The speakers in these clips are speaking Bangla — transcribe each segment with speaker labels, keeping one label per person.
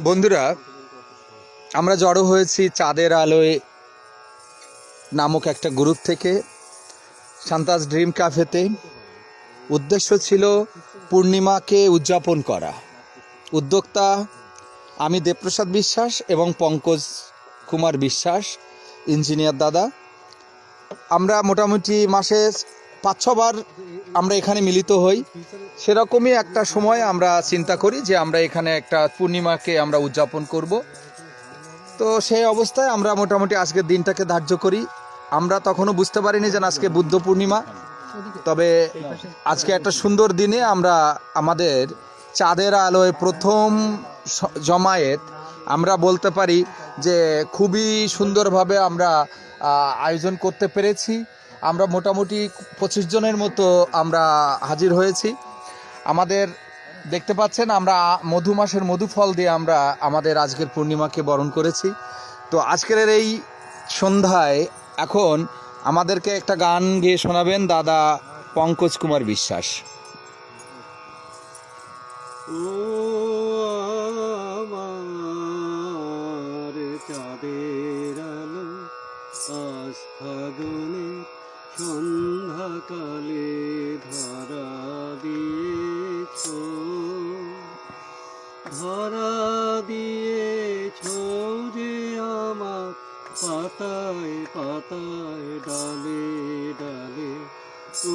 Speaker 1: বন্ধুরা, আমরা জড়ো হয়েছি চাঁদের আলোয় নামক একটা গ্রুপ থেকে সান্তাস ড্রিম ক্যাফেতে। উদ্দেশ্য ছিল পূর্ণিমাকে উদযাপন করা। উদ্যোক্তা আমি দেবপ্রসাদ বিশ্বাস এবং পঙ্কজ কুমার বিশ্বাস, ইঞ্জিনিয়ার দাদা। আমরা মোটামুটি মাসে পাঁচ ছবার আমরা এখানে মিলিত হই। সেরকমই একটা সময় আমরা চিন্তা করি যে আমরা এখানে একটা পূর্ণিমাকে আমরা উদযাপন করব। তো সেই অবস্থায় আমরা মোটামুটি আজকের দিনটাকে ধার্য করি। আমরা তখনও বুঝতে পারিনি যে আজকে বুদ্ধ পূর্ণিমা। তবে আজকে একটা সুন্দর দিনে আমরা আমাদের চাঁদের আলোয় প্রথম জমায়েত আমরা বলতে পারি যে খুবই সুন্দরভাবে আমরা আয়োজন করতে পেরেছি। আমরা মোটামুটি পঁচিশ জনের মতো আমরা হাজির হয়েছি। আমাদের দেখতে পাচ্ছেন, আমরা মধু মাসের মধু ফল দিয়ে আমরা আমাদের আজকের পূর্ণিমাকে বরণ করেছি। তো আজকের এই সন্ধ্যায় এখন আমাদেরকে একটা গান গেয়ে শোনাবেন দাদা পঙ্কজ কুমার বিশ্বাস।
Speaker 2: ও সন্ধ্যাকালে ধরা দিয়েছ। ধরা দিয়েছ যে আমার পাতায় পাতায় ডালে ডালে ও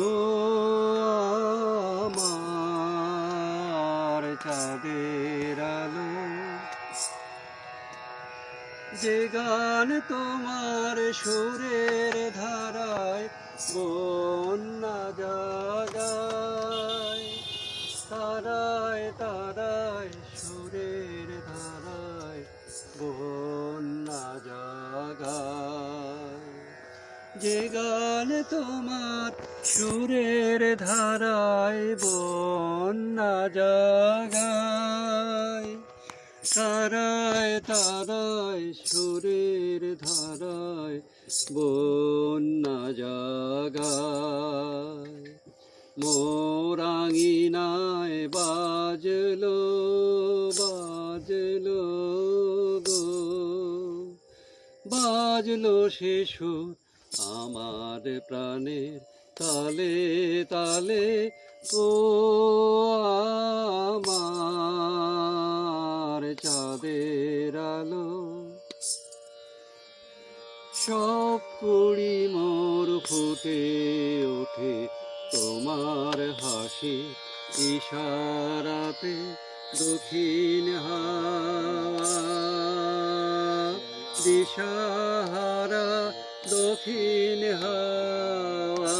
Speaker 2: আমার চাঁদের যে গান তোমার সুরের ধারায় বন্যা জাগায়, তারায় তারায় সুরের ধারায় বন্যা জাগায়। যে গান তোমার সুরের ধারায় বন্যা জাগায় তারায় তারায়, সুরের ধারায় বন্যা জাগায়। মোরাঙিনায় বাজলো বাজলো গো। বাজলো সে সুর আমার প্রাণের তালে তালে, ও আমার। চাঁদের আলো, সব কুড়ি মোর ফুটে ওঠে। তোমার হাসি ইশারাতে দক্ষিণ হাওয়া, দিশাহারা দক্ষিণ হাওয়া।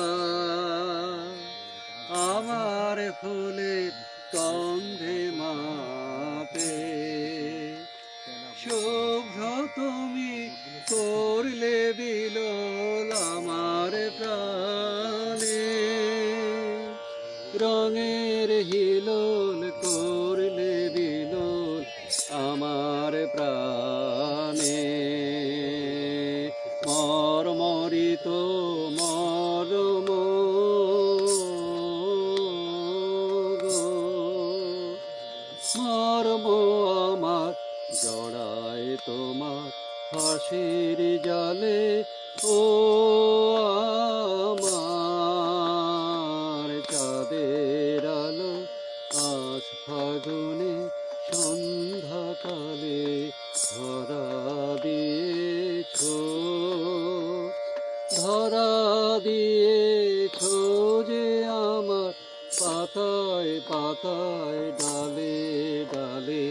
Speaker 2: আমার ফুলের গন্ধে মাপে শুভ্র তুমি করলে বিলোল আমার প্রাণে। রঙের হিলোল করলে বিলোল আমার প্রাণে। মর মরিত মরম মরম আমার, জড়ায় তোমার হাসির জালে, ও আমার চাঁদের আলো আজ ফাগুনে সন্ধ্যাকালে ধরা দিয়েছ ধরা দিয়েছ যে পাতায় পাতায় ডালে ডালে